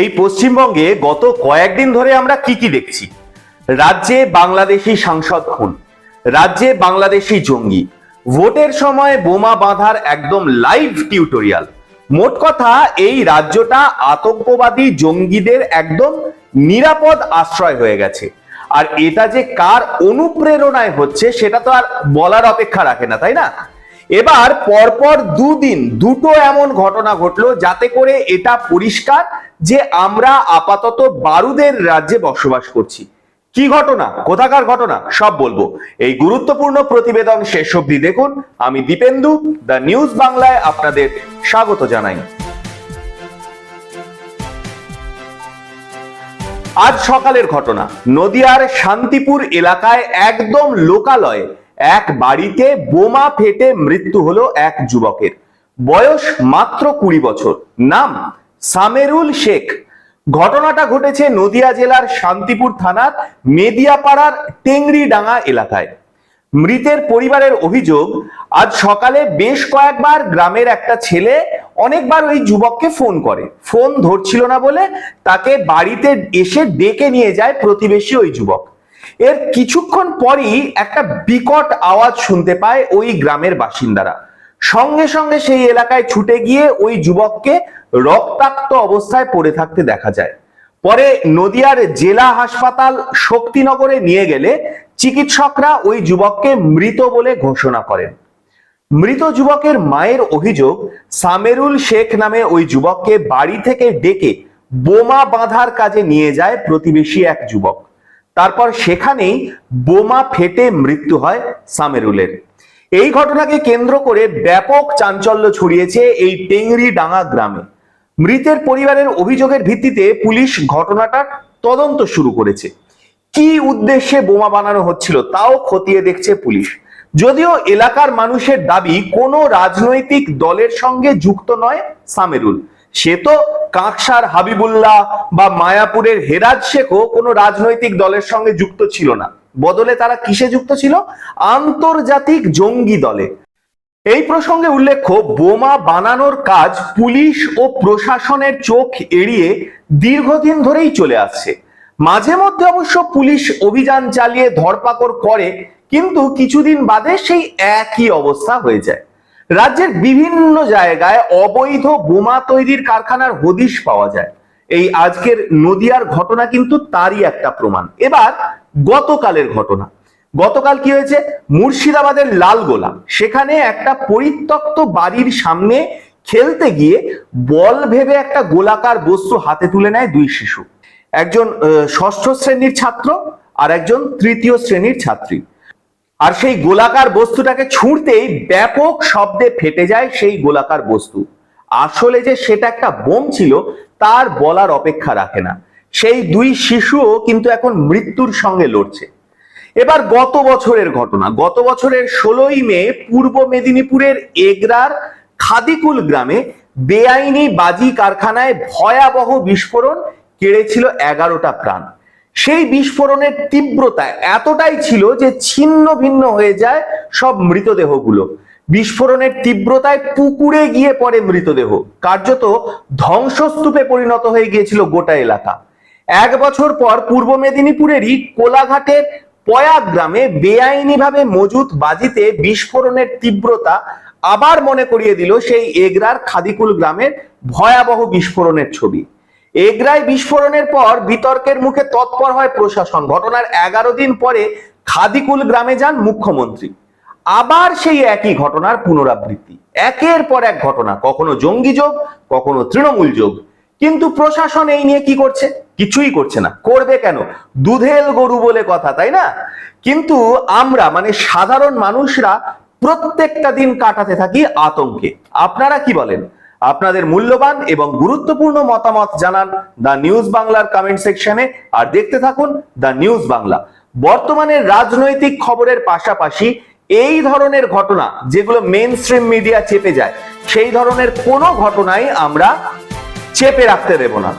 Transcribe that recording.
এই পশ্চিমবঙ্গে গত কয়েকদিন ধরে আমরা কি কি দেখছি? রাজ্যে বাংলাদেশি সাংসদ খুন রাজ্যে বাংলাদেশি জঙ্গি, ভোটের সময় বোমা বাঁধার একদম লাইভ টিউটোরিয়াল মোট কথা, এই রাজ্যটা আতঙ্কবাদী জঙ্গিদের একদম নিরাপদ আশ্রয় হয়ে গেছে। আর এটা যে কার অনুপ্রেরণায় হচ্ছে, সেটা তো আর বলার অপেক্ষা রাখে না, তাই না? এবার পরপর দুদিন দুটো এমন ঘটনা ঘটলো যাতে করে এটা পরিষ্কার যে আমরা আপাতত বারুদের রাজ্যে বসবাস করছি। কি ঘটনা? কোথাকার ঘটনা? সব বলব। এই গুরুত্বপূর্ণ প্রতিবেদন শেষ অবধি দেখুন। আমি দীপেন্দু, দ্য নিউজ বাংলায় আপনাদের স্বাগত জানাই। আজ সকালের ঘটনা। নদিয়ার শান্তিপুর এলাকায় একদম লোকালয়ে এক বাড়িতে বোমা ফেটে মৃত্যু হলো এক যুবকের। বয়স মাত্র কুড়ি বছর। নাম সামেরুল শেখ। ঘটনাটা ঘটেছে নদিয়া জেলার শান্তিপুর থানার মেদিয়াপাড়ার টেংরিডাঙ্গা এলাকায়। মৃতের পরিবারের অভিযোগ, আজ সকালে বেশ কয়েকবার গ্রামের একটা ছেলে অনেকবার ওই যুবককে ফোন করে। ফোন ধরছিল না বলে তাকে বাড়িতে এসে ডেকে নিয়ে যায় প্রতিবেশী ওই যুবক। এর কিছুক্ষণ পরই একটা বিকট আওয়াজ শুনতে পায় ওই গ্রামের বাসিন্দারা। সঙ্গে সঙ্গে সেই এলাকায় ছুটে গিয়ে ওই যুবককে রক্তাক্ত অবস্থায় পড়ে থাকতে দেখা যায়। পরে নদিয়ার জেলা হাসপাতাল শক্তিনগরে নিয়ে গেলে চিকিৎসকরা ওই যুবককে মৃত বলে ঘোষণা করেন। মৃত যুবকের মায়ের অভিযোগ, সামেরুল শেখ নামে ওই যুবককে বাড়ি থেকে ডেকে বোমা বাঁধার কাজে নিয়ে যায় প্রতিবেশী এক যুবক। তারপর সেখানেই বোমা ফেটে মৃত্যু হয় সামেরুলের। এই ঘটনাকে কেন্দ্র করে ব্যাপক চাঞ্চল্য ছড়িয়েছে এই টেংরি ডাঙ্গা গ্রামে। মৃতের পরিবারের অভিযোগের ভিত্তিতে পুলিশ ঘটনাটার তদন্ত শুরু করেছে। কি উদ্দেশ্যে বোমা বানানো হচ্ছিল তাও খতিয়ে দেখছে পুলিশ। যদিও এলাকার মানুষের দাবি কোনো রাজনৈতিক দলের সঙ্গে যুক্ত নয় সামেরুল, সে তো কাঁকসার হাবিবুল্লাহ বা মায়াপুরের হেরাজ শেখও কোনো রাজনৈতিক দলের সঙ্গে যুক্ত ছিল না। বদলে তারা কিসে যুক্ত ছিল? আন্তর্জাতিক জঙ্গি দলে। এই প্রসঙ্গে উল্লেখ্য, বোমা বানানোর কাজ পুলিশ ও প্রশাসনের চোখ এড়িয়ে দীর্ঘদিন ধরেই চলে আসছে। মাঝে মধ্যে অবশ্য পুলিশ অভিযান চালিয়ে ধরপাকড় করে, কিন্তু কিছুদিন বাদে সেই একই অবস্থা হয়ে যায়। রাজ্যের বিভিন্ন জায়গায় অবৈধ বোমা তৈরির কারখানার হদিশ পাওয়া যায়। এই আজকের নদিয়ার ঘটনা কিন্তু তারই একটা প্রমাণ। এবার গতকালের ঘটনা। গতকাল কি হয়েছে? মুর্শিদাবাদের লালগোলা। সেখানে একটা পরিত্যক্ত বাড়ির সামনে খেলতে গিয়ে বল ভেবে একটা গোলাকার বস্তু হাতে তুলে নেয় দুই শিশু। একজন ষষ্ঠ শ্রেণির ছাত্র আর একজন তৃতীয় শ্রেণির ছাত্রী। আর সেই গোলাকার বস্তুটাকে ছুঁড়তেই ব্যাপক শব্দে ফেটে যায় সেই গোলাকার বস্তু। আসলে যে সেটা একটা বোম ছিল, তার বলার অপেক্ষা রাখে না। সেই দুই শিশুও কিন্তু এখন মৃত্যুর সঙ্গে লড়ছে। এবার গত বছরের ঘটনা। গত বছরের ষোলোই মে পূর্ব মেদিনীপুরের এগরার খাদিকুল গ্রামে বেআইনি বাজি কারখানায় ভয়াবহ বিস্ফোরণ কেড়েছিল এগারোটা প্রাণ। সেই বিস্ফোরণের তীব্রতা এতটাই ছিল যে ছিন্ন ভিন্ন হয়ে যায় সব মৃতদেহগুলো। বিস্ফোরণের তীব্রতায় পুকুরে গিয়ে পড়ে মৃতদেহ। কার্যত ধ্বংসস্তূপে পরিণত হয়ে গিয়েছিল গোটা এলাকা। এক বছর পর পূর্ব মেদিনীপুরেরই কোলাঘাটের পয়া গ্রামে বেআইনিভাবে মজুত বাজিতে বিস্ফোরণের তীব্রতা আবার মনে করিয়ে দিল সেই এগরার খাদিকুল গ্রামের ভয়াবহ বিস্ফোরণের ছবি। এগরায় বিস্ফোরণের পর বিতর্কের মুখে তৎপর হয় প্রশাসন। ঘটনার এগারো দিন পরে খাদিকুল গ্রামে যান মুখ্যমন্ত্রী। আবার সেই একই ঘটনার পুনরাবৃত্তি। একের পর এক ঘটনা, কখনো জঙ্গি যোগ, কখনো তৃণমূল যোগ। কিন্তু প্রশাসন এই নিয়ে কি করছে? কিছুই করছে না। করবে কেন? দুধেল গরু বলে কথা, তাই না? কিন্তু আমরা মানে সাধারণ মানুষরা প্রত্যেকটা দিন কাটাতে থাকি আতঙ্কে। আপনারা কি বলেন? আপনাদের মূল্যবান এবং গুরুত্বপূর্ণ মতামত জানান দ্য নিউজ বাংলার কমেন্ট সেকশনে আর দেখতে থাকুন দ্য নিউজ বাংলা। বর্তমানে রাজনৈতিক খবরের পাশাপাশি এই ধরনের ঘটনা যেগুলো মেন স্ট্রিম মিডিয়া চেপে যায়, সেই ধরনের কোনো ঘটনাই আমরা চেপে রাখতে দেব না।